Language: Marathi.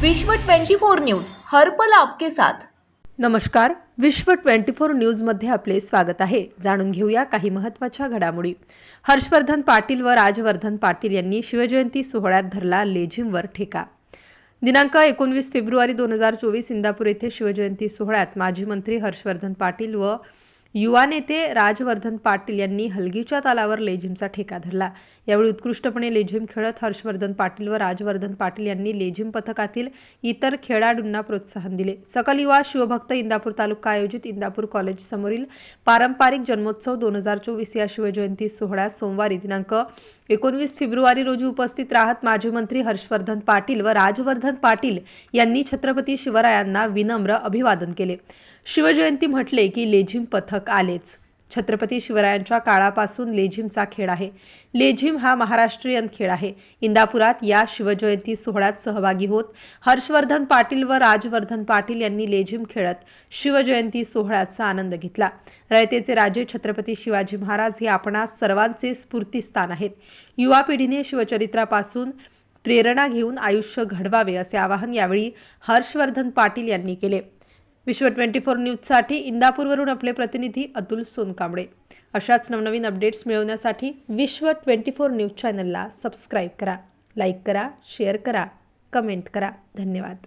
विश्व 24 न्यूज हर्पल आपके साथ. नमस्कार विश्व 24 न्यूजमध्ये आपले स्वागत आहे. जाणून घेऊया काही महत्त्वाच्या घडामोडी. हर्षवर्धन पाटील व राजवर्धन पाटील यांनी शिवजयंती सोहळ्यात धरला लेझिमवर ठेका. दिनांक एकोणवीस फेब्रुवारी दोन हजार चोवीस इंदापूर येथे शिवजयंती सोहळ्यात माजी मंत्री हर्षवर्धन पाटील व युवा नेते राजवर्धन पाटील यांनी हलगीच्या तालावर लेझिमचा ठेका धरला. यावेळी उत्कृष्टपणे लेझिम खेळत हर्षवर्धन पाटील व राजवर्धन पाटील यांनी लेझिम पथकातील इतर खेळाडूंना प्रोत्साहन दिले. सकल युवा शिवभक्त इंदापूर तालुका आयोजित इंदापूर कॉलेज समोरील पारंपरिक जन्मोत्सव दोन हजार चोवीस या शिवजयंती सोहळ्यात सोमवारी दिनांक एकोणवीस फेब्रुवारी रोजी उपस्थित राहत माजी मंत्री हर्षवर्धन पाटील व राजवर्धन पाटील यांनी छत्रपती शिवरायांना विनम्र अभिवादन केले. शिवजयंती म्हटले की लेझिम पथक आलेच. छत्रपती शिवरायांच्या काळापासून लेझिमचा खेळ आहे. लेझिम हा महाराष्ट्रीयन खेळ आहे. इंदापुरात या शिवजयंती सोहळ्यात सहभागी होत हर्षवर्धन पाटील व राजवर्धन पाटील यांनी लेझिम खेळत शिवजयंती सोहळ्याचा आनंद घेतला. रयतेचे राजे छत्रपती शिवाजी महाराज हे आपणास सर्वांचे स्फूर्तिस्थान आहेत. युवा पिढीने शिवचरित्रापासून प्रेरणा घेऊन आयुष्य घडवावे असे आवाहन यावेळी हर्षवर्धन पाटील यांनी केले. विश्व ट्वेंटी फोर न्यूजसाठी इंदापूरवरून आपले प्रतिनिधी अतुल सोनकांबळे. अशाच नवनवीन अपडेट्स मिळवण्यासाठी विश्व ट्वेंटी फोर न्यूज चॅनलला सबस्क्राईब करा लाईक करा शेअर करा कमेंट करा. धन्यवाद.